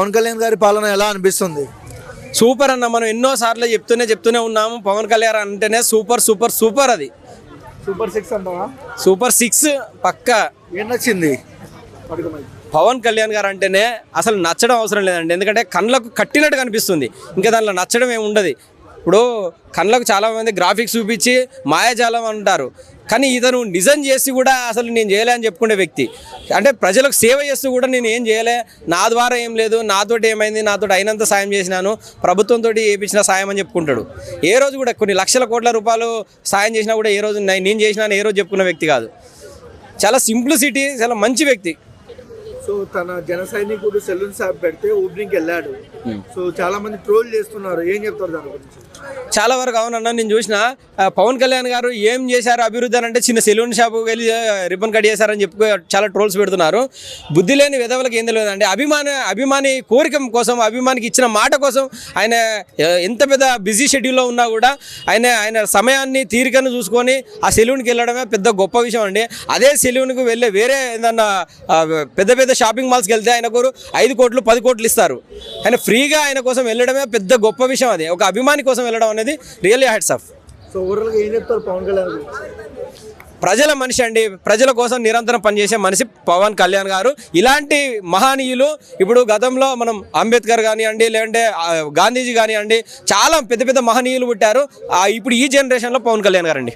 పవన్ కళ్యాణ్ గారి పాలన ఎలా అనిపిస్తుంది? సూపర్ అన్న మనం ఎన్నో సార్లు చెప్తూనే చెప్తూనే ఉన్నాము. పవన్ కళ్యాణ్ అంటేనే సూపర్ సూపర్ సూపర్ అది. సూపర్ సిక్స్ అంటావా? సూపర్ సిక్స్ పక్కా. ఏం నచ్చింది? పవన్ కళ్యాణ్ గారు అంటేనే అసలు నచ్చడం అవసరం లేదండి. ఎందుకంటే కళ్ళకు కట్టినట్టు కనిపిస్తుంది. ఇంకా దాంట్లో నచ్చడం ఏమి ఉండదు. ఇప్పుడు కళ్ళకు చాలామంది గ్రాఫిక్స్ చూపించి మాయాజాలం అంటారు. కానీ ఇతను నిజం చేసి కూడా అసలు నేను చేయలే అని చెప్పుకునే వ్యక్తి. అంటే ప్రజలకు సేవ చేస్తూ కూడా నేను ఏం చేయలే. నా ద్వారా ఏం లేదు నాతోటి ఏమైంది నాతోటి అయినంత సాయం చేసినాను ప్రభుత్వంతో చేయించిన సాయం అని చెప్పుకుంటాడు. ఏ రోజు కూడా కొన్ని లక్షల కోట్ల రూపాయలు సాయం చేసినా కూడా ఏ రోజు నేను చేసినా ఏ రోజు చెప్పుకున్న వ్యక్తి కాదు. చాలా సింప్లిసిటీ చాలా మంచి వ్యక్తి. సో తన జన సైనికుడు సెలూన్ షాప్ పెడితే ఓపెనింగ్కి వెళ్ళాడు. సో చాలా మంది ట్రోల్ చేస్తున్నారు. ఏం చెప్తారు దాని గురించి? చాలా వరకు అవునన్నా నేను చూసిన పవన్ కళ్యాణ్ గారు ఏం చేశారు అభివృద్ధి అని అంటే చిన్న సెలూన్ షాప్కి వెళ్ళి రిబ్బన్ కట్ చేశారని చెప్పి చాలా ట్రోల్స్ పెడుతున్నారు. బుద్ధి లేని విధవులకు ఏం తెలియదు అండి అభిమాని అభిమాని కోరిక కోసం అభిమానికి ఇచ్చిన మాట కోసం ఆయన ఎంత పెద్ద బిజీ షెడ్యూల్లో ఉన్నా కూడా ఆయన ఆయన సమయాన్ని తీరికను చూసుకొని ఆ సెలూన్కి వెళ్ళడమే పెద్ద గొప్ప విషయం అండి. అదే సెలూన్కి వెళ్ళే వేరే ఏదన్నా పెద్ద పెద్ద షాపింగ్ మాల్స్కి వెళ్తే ఆయనకు ఐదు కోట్లు పది కోట్లు ఇస్తారు. ఆయన ఫ్రీగా ఆయన కోసం వెళ్ళడమే పెద్ద గొప్ప విషయం అది. ఒక అభిమాని కోసం వెళ్ళడం అనేది రియల్లీ హ్యాట్స్ ఆఫ్. సో ఓవరాల్గా ఏం చెప్తారు పవన్ కళ్యాణ్ ప్రజల మనిషి అండి ప్రజల కోసం నిరంతరం పనిచేసే మనిషి పవన్ కళ్యాణ్ గారు. ఇలాంటి మహనీయులు ఇప్పుడు గతంలో మనం అంబేద్కర్ కానివ్వండి లేదంటే గాంధీజీ కానివ్వండి చాలా పెద్ద పెద్ద మహనీయులు పుట్టారు. ఇప్పుడు ఈ జనరేషన్లో పవన్ కళ్యాణ్ గారండి.